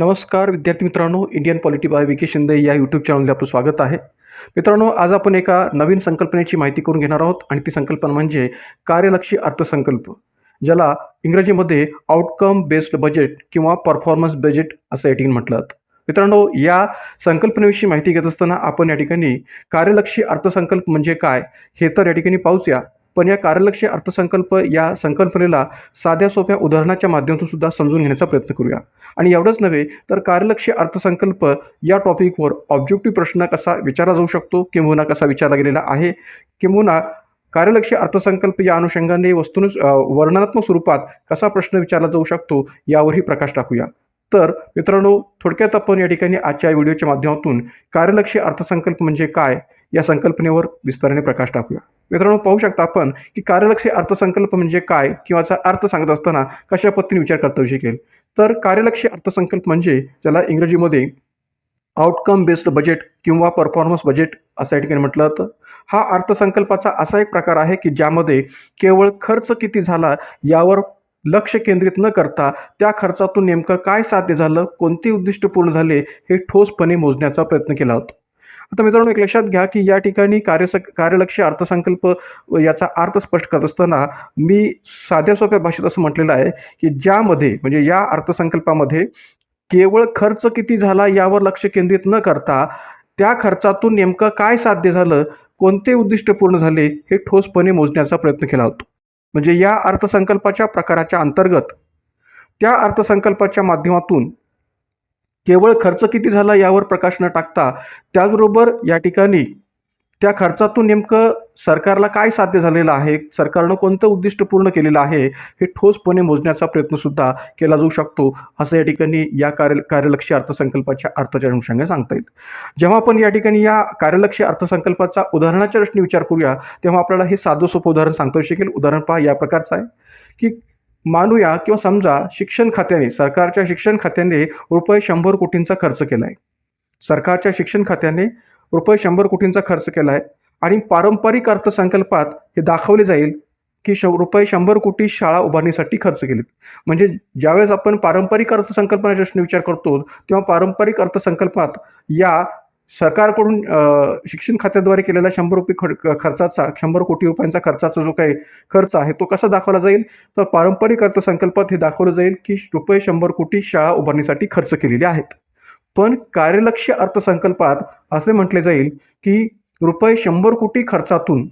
नमस्कार विद्यार्थी मित्रांनो Indian polity by V K Shinde या यूट्यूब चॅनलला आपलं स्वागत आहे. मित्रांनो आज आपण एका नवीन संकल्पनेची माहिती करून घेणार आहोत आणि ती संकल्पना म्हणजे कार्यलक्षी अर्थसंकल्प ज्याला इंग्रजीमध्ये आउटकम बेस्ड बजेट किंवा परफॉर्मन्स बजेट असं या ठिकाणी म्हटलं जातं. मित्रांनो या संकल्पनेविषयी माहिती घेत असताना आपण या ठिकाणी कार्यलक्षी अर्थसंकल्प म्हणजे काय हे तर या ठिकाणी पाहूच या. पण या कार्यलक्षी अर्थसंकल्प या संकल्पनेला साध्या सोप्या उदाहरणाच्या माध्यमातून सुद्धा समजून घेण्याचा प्रयत्न करूया. आणि एवढंच नव्हे तर कार्यलक्षी अर्थसंकल्प या टॉपिकवर ऑब्जेक्टिव्ह प्रश्न कसा विचारला जाऊ शकतो किंबहुना कसा विचारला गेलेला आहे किंबहुना कार्यलक्षी अर्थसंकल्प या अनुषंगाने वस्तुनु वर्णनात्मक स्वरूपात कसा प्रश्न विचारला जाऊ शकतो यावरही प्रकाश टाकूया. तर मित्रांनो थोडक्यात आपण या ठिकाणी आजच्या व्हिडिओच्या माध्यमातून कार्यलक्षी अर्थसंकल्प म्हणजे काय या संकल्पनेवर विस्ताराने प्रकाश टाकूया. मित्रांनो पाहू शकता आपण की कार्यलक्षी अर्थसंकल्प म्हणजे काय किंवा याचा अर्थ सांगत असताना कशा पद्धतीने विचार करता येऊ शकेल? तर कार्यलक्षी अर्थसंकल्प म्हणजे ज्याला इंग्रजीमध्ये आउटकम बेस्ड बजेट किंवा परफॉर्मन्स बजेट असं या ठिकाणी म्हटलं जातं. हा अर्थसंकल्पाचा असा एक प्रकार आहे की ज्यामध्ये केवळ खर्च किती झाला यावर लक्ष केंद्रित न करता त्या खर्चातून नेमकं काय साध्य झालं कोणते उद्दिष्ट पूर्ण झाले हे ठोसपणे मोजण्याचा प्रयत्न केला होता. आता मित्रांनो एक लक्षात घ्या की या ठिकाणी कार्यस कार्यलक्ष अर्थसंकल्प याचा अर्थ स्पष्ट करत असताना मी साध्या सोप्या भाषेत असं म्हटलेलं आहे की ज्यामध्ये म्हणजे या अर्थसंकल्पामध्ये केवळ खर्च किती झाला यावर लक्ष केंद्रित न करता त्या खर्चातून नेमकं काय साध्य झालं कोणते उद्दिष्ट पूर्ण झाले हे ठोसपणे मोजण्याचा प्रयत्न केला होतो. म्हणजे या अर्थसंकल्पाच्या प्रकाराच्या अंतर्गत त्या अर्थसंकल्पाच्या माध्यमातून केवळ खर्च किती झाला यावर प्रकाश न टाकता त्याचबरोबर या ठिकाणी त्या खर्चातून नेमकं सरकारला काय साध्य झालेलं आहे? सरकारनं कोणतं उद्दिष्ट पूर्ण केलेलं आहे? हे ठोसपणे मोजण्याचा प्रयत्नसुद्धा केला जाऊ शकतो असं या ठिकाणी या कार्य कार्यलक्षी अर्थसंकल्पाच्या अर्थाच्या अनुषंगाने सांगता येईल. जेव्हा आपण या ठिकाणी या कार्यलक्षी अर्थसंकल्पाचा उदाहरणाच्या दृष्टीने विचार करूया तेव्हा आपल्याला हे साधं सोपं उदाहरण सांगता येऊ शकेल. उदाहरण पहा या प्रकारचं आहे की मानूया किंवा समजा शिक्षण खात्याने सरकारच्या शिक्षण खात्याने रुपये शंभर कोटींचा खर्च केला आहे सरकारच्या शिक्षण खात्याने रुपये शंभर कोटींचा खर्च केला आहे आणि पारंपरिक अर्थसंकल्पात हे दाखवले जाईल की श रुपये शंभर कोटी शाळा उभारणीसाठी खर्च केलेत. म्हणजे ज्यावेळेस आपण पारंपरिक अर्थसंकल्पनाच्या प्रश्न विचार करतो तेव्हा पारंपरिक अर्थसंकल्पात या सरकारकडून शिक्षण खात्याद्वारे केलेला शंभर रुपये खड खर्चाचा शंभर कोटी रुपयांचा खर्चाचा जो काही खर्च आहे तो कसा दाखवला जाईल? तर पारंपरिक अर्थसंकल्पात हे दाखवलं जाईल की रुपये शंभर कोटी शाळा उभारणीसाठी खर्च केलेले आहेत. पण कार्यलक्ष्य अर्थसंकल्पात असे म्हटले जाईल की रुपये शंभर कोटी खर्चातून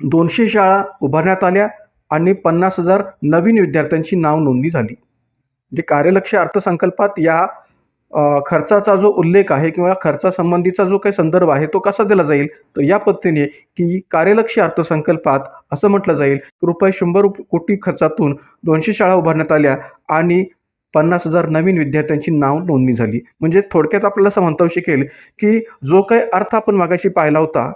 दोनशे शाळा उभारण्यात आल्या आणि पन्नास हजार नवीन विद्यार्थ्यांची नाव नोंदणी झाली. म्हणजे कार्यलक्ष अर्थसंकल्पात या खर्चाचा जो उल्लेख आहे किंवा खर्चासंबंधीचा जो काही संदर्भ आहे तो कसा दिला जाईल? तर या पद्धतीने की कार्यलक्षी अर्थसंकल्पात असं म्हटलं जाईल की रुपये शंभर रुप कोटी खर्चातून दोनशे शाळा उभारण्यात आल्या आणि पन्नास हजार नवीन विद्यार्थ्यांची नाव नोंदणी झाली. म्हणजे थोडक्यात आपल्याला असं म्हणता येऊ शकेल की जो काही अर्थ आपण मागाशी पाहिला होता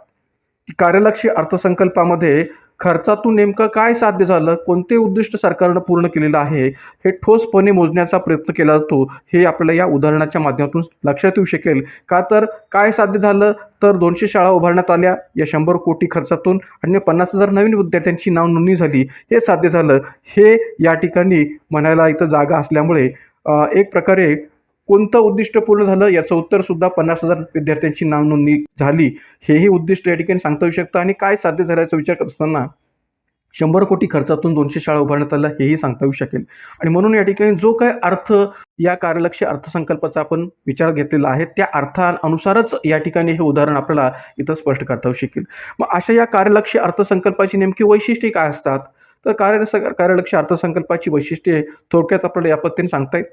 कार्यलक्षी अर्थसंकल्पामध्ये खर्चातून नेमकं काय साध्य झालं? कोणते उद्दिष्ट सरकारनं पूर्ण केलेलं आहे? हे ठोसपणे मोजण्याचा प्रयत्न केला जातो. हे आपल्याला या उदाहरणाच्या माध्यमातून लक्षात येऊ शकेल. का तर काय साध्य झालं? तर दोनशे शाळा उभारण्यात आल्या. या शंभर कोटी खर्चातून आणि पन्नास हजार नवीन विद्यार्थ्यांची नाव नोंदणी झाली. हे साध्य झालं. हे या ठिकाणी म्हणायला इथं जागा असल्यामुळे एक प्रकारे कोणतं उद्दिष्ट पूर्ण झालं? याचं उत्तर सुद्धा पन्नास हजार विद्यार्थ्यांची नाव नोंदणी झाली. हेही उद्दिष्ट या ठिकाणी सांगता येऊ शकतं. आणि काय साध्य झाल्याचा विचार करत असताना शंभर कोटी खर्चातून दोनशे शाळा उभारण्यात आल्या हेही सांगता येऊ शकेल. आणि म्हणून या ठिकाणी जो काय अर्थ या कार्यलक्ष्य अर्थसंकल्पाचा आपण विचार घेतलेला आहे त्या अर्थानुसारच या ठिकाणी हे उदाहरण आपल्याला इथं स्पष्ट करता येऊ शकेल. मग अशा या कार्यलक्ष्य अर्थसंकल्पाची नेमकी वैशिष्ट्ये काय असतात? तर कार्य कार्यलक्ष अर्थसंकल्पाची वैशिष्ट्ये थोडक्यात आपल्याला या पद्धतीने सांगता येईल.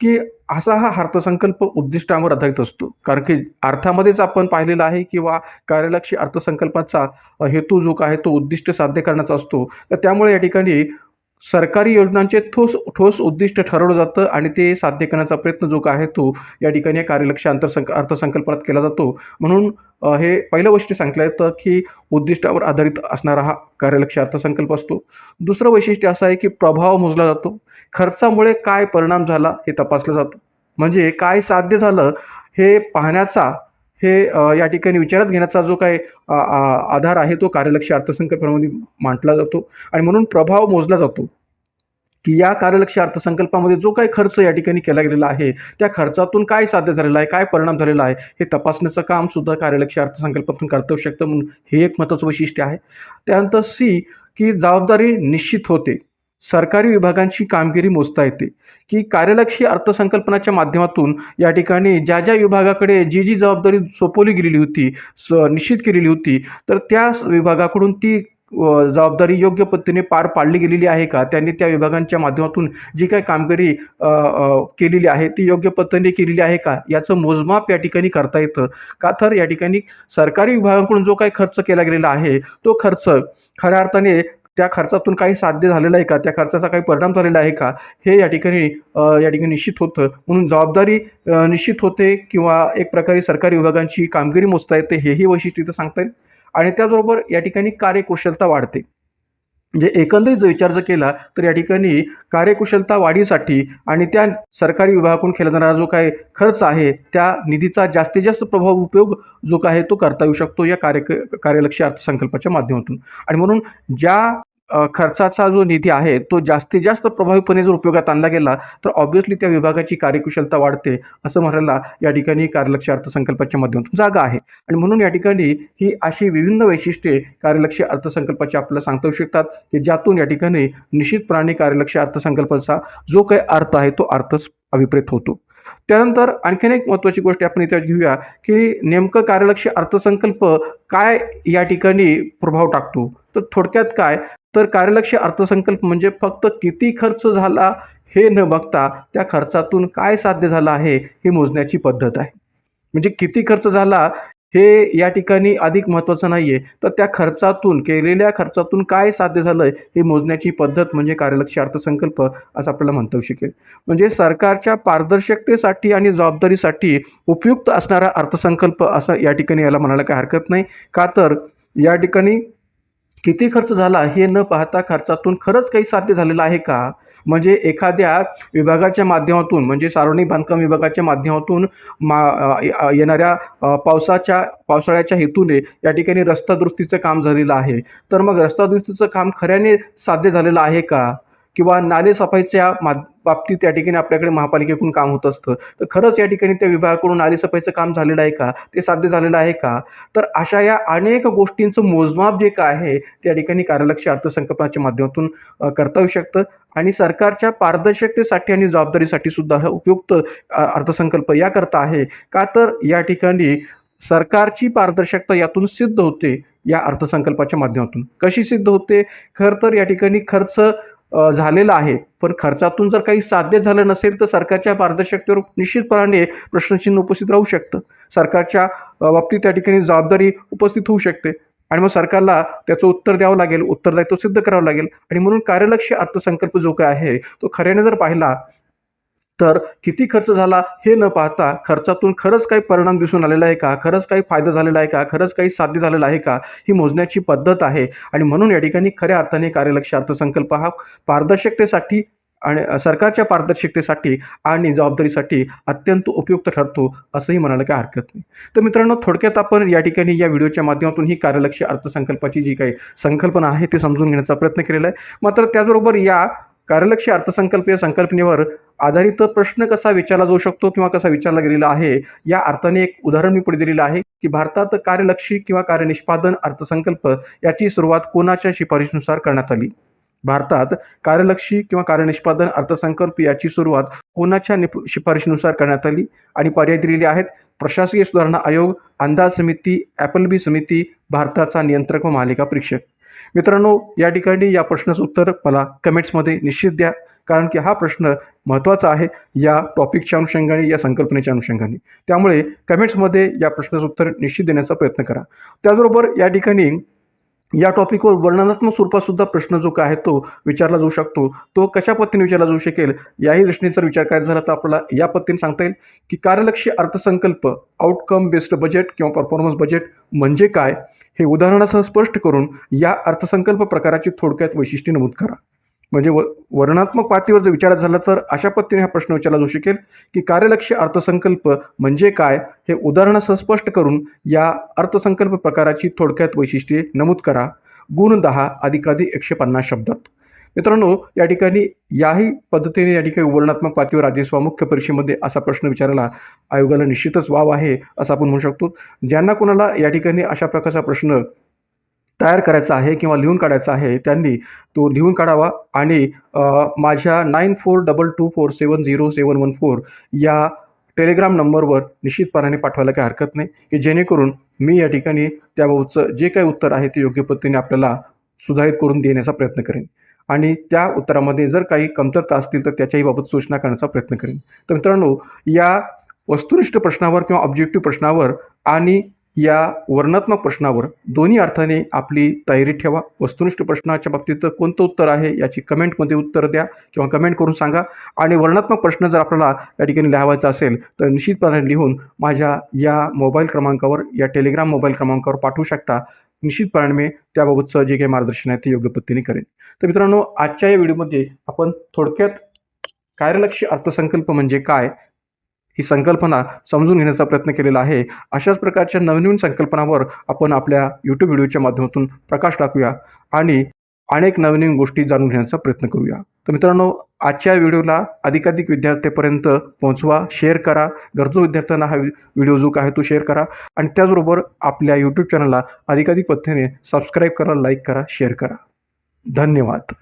की असा हा अर्थसंकल्प उद्दिष्टांवर आधारित असतो. कारण की अर्थामध्येच आपण पाहिलेलं आहे किंवा कार्यलक्षी अर्थसंकल्पाचा हेतू जो काय तो उद्दिष्ट साध्य करण्याचा असतो. तर त्यामुळे या ठिकाणी सरकारी योजनांचे ठोस ठोस उद्दिष्ट ठरवलं जातं आणि ते साध्य करण्याचा प्रयत्न जो काय आहे तो या ठिकाणी या कार्यलक्ष अंतरसंक अर्थसंकल्पात केला जातो. म्हणून हे पहिलं वैशिष्ट्य सांगितलं येतं की उद्दिष्टावर आधारित असणारा हा कार्यलक्ष अर्थसंकल्प असतो. दुसरं वैशिष्ट्य असं आहे की प्रभाव मोजला जातो. खर्चामुळे काय परिणाम झाला हे तपासलं जातं. म्हणजे काय साध्य झालं हे पाहण्याचा हे या ठिकाणी विचारात घेण्याचा जो काही आ- आधार आहे तो कार्यलक्ष अर्थसंकल्पामध्ये मांडला जातो. आणि म्हणून प्रभाव मोजला जातो की या कार्यलक्ष अर्थसंकल्पामध्ये जो काही खर्च या ठिकाणी केला गेलेला आहे त्या खर्चातून काय साध्य झालेला आहे काय परिणाम झालेला आहे हे तपासण्याचं काम सुद्धा कार्यलक्ष अर्थसंकल्पातून करता येऊ शकतं म्हणून हे एक महत्त्वाचं वैशिष्ट्य आहे. त्यानंतर सी की जबाबदारी निश्चित होते. सरकारी विभागांची कामगिरी मोजता येते. की कार्यलक्षी अर्थसंकल्पनाच्या माध्यमातून या ठिकाणी ज्या ज्या विभागाकडे जी जी जबाबदारी सोपवली गेलेली होती स निश्चित केलेली होती तर त्या विभागाकडून ती जबाबदारी योग्य पद्धतीने पार पाडली गेलेली आहे का? त्यांनी त्या विभागांच्या माध्यमातून जी काही कामगिरी केलेली आहे ती योग्य पद्धतीने केलेली आहे का? याचं मोजमाप या ठिकाणी करता येतं. का तर या ठिकाणी सरकारी विभागाकडून जो काही खर्च केला गेलेला आहे तो खर्च खऱ्या अर्थाने त्या खर्चातून काही साध्य झालेलं आहे का? त्या खर्चाचा काही परिणाम झालेला आहे का? हे या ठिकाणी या ठिकाणी निश्चित होतं. म्हणून जबाबदारी निश्चित होते किंवा एक प्रकारे सरकारी विभागांची कामगिरी मोजता येते हेही वैशिष्ट्य इथं सांगता येईल. आणि त्याचबरोबर या ठिकाणी कार्यकुशलता वाढते. म्हणजे एकंदरीत जर विचार जर केला तर या ठिकाणी कार्यकुशलता वाढीसाठी आणि त्या सरकारी विभागाकडून केला जाणारा जो काही खर्च आहे त्या निधीचा जास्तीत जास्त प्रभाव उपयोग जो काय आहे तो करता येऊ शकतो या कार्य कार्यलक्षी अर्थसंकल्पाच्या माध्यमातून. आणि म्हणून ज्या खर्चाचा जो निधी आहे तो जास्तीत जास्त प्रभावीपणे जर उपयोगात आणला गेला तर ऑब्व्हियसली त्या विभागाची कार्यकुशलता वाढते असं म्हणायला या ठिकाणी कार्यलक्ष अर्थसंकल्पाच्या माध्यमातून जागा आहे. आणि म्हणून या ठिकाणी ही अशी विभिन्न वैशिष्ट्ये कार्यलक्ष अर्थसंकल्पाची आपल्याला सांगता येऊ शकतात की ज्यातून या ठिकाणी निश्चितपणाने कार्यलक्ष अर्थसंकल्पाचा जो काही अर्थ आहे तो अर्थच अभिप्रेत होतो. त्यानंतर आणखीन एक महत्त्वाची गोष्ट आपण इथे घेऊया की नेमकं कार्यलक्ष अर्थसंकल्प काय या ठिकाणी प्रभाव टाकतो? तर थोडक्यात काय? तर कार्यलक्ष अर्थसंकल्प म्हणजे फक्त किती खर्च झाला हे न बघता त्या खर्चातून काय साध्य झालं आहे हे मोजण्याची पद्धत आहे. म्हणजे किती खर्च झाला हे या ठिकाणी अधिक महत्त्वाचं नाही आहे तर त्या खर्चातून केलेल्या खर्चातून काय साध्य झालं आहे हे मोजण्याची पद्धत म्हणजे कार्यलक्ष अर्थसंकल्प असं आपल्याला म्हणता येऊ शकेल. म्हणजे सरकारच्या पारदर्शकतेसाठी आणि जबाबदारीसाठी उपयुक्त असणारा अर्थसंकल्प असं या ठिकाणी याला म्हणायला काही हरकत नाही. का तर या ठिकाणी किती खर्च झाला हे न पाहता खर्चातून खरंच काही साध्य झालेलं आहे का? म्हणजे एखाद्या विभागाच्या माध्यमातून म्हणजे सार्वजनिक बांधकाम विभागाच्या माध्यमातून मा येणाऱ्या पावसाच्या पावसाळ्याच्या हेतूने या ठिकाणी रस्ता दुरुस्तीचं काम झालेलं आहे. तर मग रस्ता दुरुस्तीचं काम खऱ्याने साध्य झालेलं आहे का? किंवा नालेसफाईच्या मा बाबतीत या ठिकाणी आपल्याकडे महापालिकेकडून काम होत असतं. तर खरंच या ठिकाणी त्या विभागाकडून नालेसफाईचं काम झालेलं आहे का? ते साध्य झालेलं आहे का? तर अशा या अनेक गोष्टींचं मोजमाप जे काय आहे त्या ठिकाणी कार्यलक्ष अर्थसंकल्पाच्या माध्यमातून करता येऊ शकतं. आणि सरकारच्या पारदर्शकतेसाठी आणि जबाबदारीसाठी सुद्धा हा उपयुक्त अर्थसंकल्प याकरता आहे. का तर या ठिकाणी सरकारची पारदर्शकता यातून सिद्ध होते या अर्थसंकल्पाच्या माध्यमातून. कशी सिद्ध होते? खरं तर या ठिकाणी खर्च झालेला आहे. पण खर्चातून जर काही साध्य झालं नसेल तर सरकारच्या पारदर्शकतेवर निश्चितपणाने प्रश्नचिन्ह उपस्थित राहू शकतं. सरकारच्या बाबतीत त्या ठिकाणी जबाबदारी उपस्थित होऊ शकते. आणि मग सरकारला त्याचं उत्तर द्यावं लागेल उत्तरदायित्व सिद्ध करावं लागेल. आणि म्हणून कार्यलक्ष अर्थसंकल्प जो काय आहे तो खऱ्याने जर पाहिला तर किती खर्च झाला हे न पाहता खर्चातून खरंच काही परिणाम दिसून आलेला आहे का? खरंच काही फायदा झालेला आहे का? खरंच काही साध्य झालेला आहे का? ही मोजण्याची पद्धत आहे. आणि म्हणून या ठिकाणी खऱ्या अर्थाने कार्यलक्ष अर्थसंकल्प हा पारदर्शकतेसाठी आणि सरकारच्या पारदर्शकतेसाठी आणि जबाबदारीसाठी अत्यंत उपयुक्त ठरतो असंही म्हणायला काही हरकत नाही. तर मित्रांनो थोडक्यात आपण या ठिकाणी या व्हिडिओच्या माध्यमातून ही कार्यलक्ष अर्थसंकल्पाची जी काही संकल्पना आहे ते समजून घेण्याचा प्रयत्न केलेला आहे. मात्र त्याचबरोबर या कार्यलक्षी अर्थसंकल्प या संकल्पनेवर आधारित प्रश्न कसा विचारला जाऊ शकतो किंवा कसा विचारला गेलेला आहे या अर्थाने एक उदाहरण मी पुढे दिलेलं आहे की भारतात कार्यलक्षी किंवा कार्यनिष्पादन अर्थसंकल्प याची सुरुवात कोणाच्या शिफारशीनुसार करण्यात आली? भारतात कार्यलक्षी किंवा कार्यनिष्पादन अर्थसंकल्प याची सुरुवात कोणाच्या निप शिफारशीनुसार करण्यात आली? आणि पर्याय दिलेले आहेत प्रशासकीय सुधारणा आयोग अंदाज समिती ॲपलबी समिती भारताचा नियंत्रक व मालिका परीक्षक. मित्रांनो या ठिकाणी या प्रश्नाचं उत्तर मला कमेंट्समध्ये निश्चित द्या. कारण की हा प्रश्न महत्त्वाचा आहे या टॉपिकच्या अनुषंगाने या संकल्पनेच्या अनुषंगाने. त्यामुळे कमेंट्समध्ये या प्रश्नाचं उत्तर निश्चित देण्याचा प्रयत्न करा. त्याचबरोबर या ठिकाणी या टॉपिकवर वर्णनात्मक स्वरूपात सुद्धा प्रश्न जो काय आहे तो विचारला जाऊ शकतो. तो कशा पद्धतीने विचारला जाऊ शकेल? याही दृष्टीचा विचार करायचा झाला तर आपल्याला या पद्धतीने सांगता येईल की कार्यलक्षी अर्थसंकल्प आउटकम बेस्ड बजेट किंवा परफॉर्मन्स बजेट म्हणजे काय? हे उदाहरणासह स्पष्ट करून या अर्थसंकल्प प्रकाराची थोडक्यात वैशिष्ट्ये नमूद करा. म्हणजे व वर्णात्मक पातळीवर जर विचारात झाला तर अशा पद्धतीने हा प्रश्न विचारला जाऊ शकेल की कार्यलक्ष्य अर्थसंकल्प म्हणजे काय? हे उदाहरणासह स्पष्ट करून या अर्थसंकल्प प्रकाराची थोडक्यात वैशिष्ट्ये नमूद करा. गुण दहा अधिकाधिक एकशे पन्नास शब्दात. मित्रांनो या ठिकाणी याही पद्धतीने या ठिकाणी वर्णात्मक पातळीवर राज्यसभा मुख्य परीक्षेमध्ये असा प्रश्न विचारायला आयोगाला निश्चितच वाव आहे असं आपण म्हणू शकतो. ज्यांना कोणाला या ठिकाणी अशा प्रकारचा प्रश्न तयार करायचा आहे किंवा लिहून काढायचा आहे त्यांनी तो लिहून काढावा आणि माझ्या nine four double two four seven zero seven one four या टेलिग्राम नंबरवर निश्चितपणाने पाठवायला काही हरकत नाही की जेणेकरून मी या ठिकाणी त्याबाबतचं जे काही उत्तर आहे ते योग्य पद्धतीने आपल्याला सुधारित करून देण्याचा प्रयत्न करेन. आणि त्या उत्तरामध्ये जर काही कमतरता असतील तर त्याच्याही बाबत सूचना करण्याचा प्रयत्न करेन. तर मित्रांनो या वस्तुनिष्ठ प्रश्नावर किंवा ऑब्जेक्टिव्ह प्रश्नावर आणि या वर्णात्मक प्रश्नावर दोन्ही अर्थाने आपली तयारी ठेवा. वस्तुनिष्ठ प्रश्नाच्या बाबतीत कोणतं उत्तर आहे याची कमेंटमध्ये उत्तर द्या किंवा कमेंट करून सांगा. आणि वर्णात्मक प्रश्न जर आपल्याला या ठिकाणी लिहावायचा असेल तर निश्चितपणे लिहून माझ्या या मोबाईल क्रमांकावर या टेलिग्राम मोबाईल क्रमांकावर पाठवू शकता. निश्चितपणे मी त्याबाबतचं जे काही मार्गदर्शन आहे ते योग्य पद्धतीने करेन. तर मित्रांनो आजच्या या व्हिडिओमध्ये आपण थोडक्यात कार्यलक्षी अर्थसंकल्प म्हणजे काय ही संकल्पना समजून घेण्याचा प्रयत्न केलेला आहे. अशाच प्रकारच्या नवनवीन संकल्पनावर आपण आपल्या यूट्यूब व्हिडिओच्या माध्यमातून प्रकाश टाकूया आणि अनेक नवनवीन गोष्टी जाणून घेण्याचा प्रयत्न करूया. तर मित्रांनो आजच्या व्हिडिओला अधिकाधिक विद्यार्थ्यापर्यंत पोहोचवा शेअर करा. गरजू विद्यार्थ्यांना हा व्हिडिओ जो आहे तो शेअर करा. आणि त्याचबरोबर आपल्या यूट्यूब चॅनलला अधिकाधिक पद्धतीने सबस्क्राईब करा लाईक करा शेअर करा. धन्यवाद.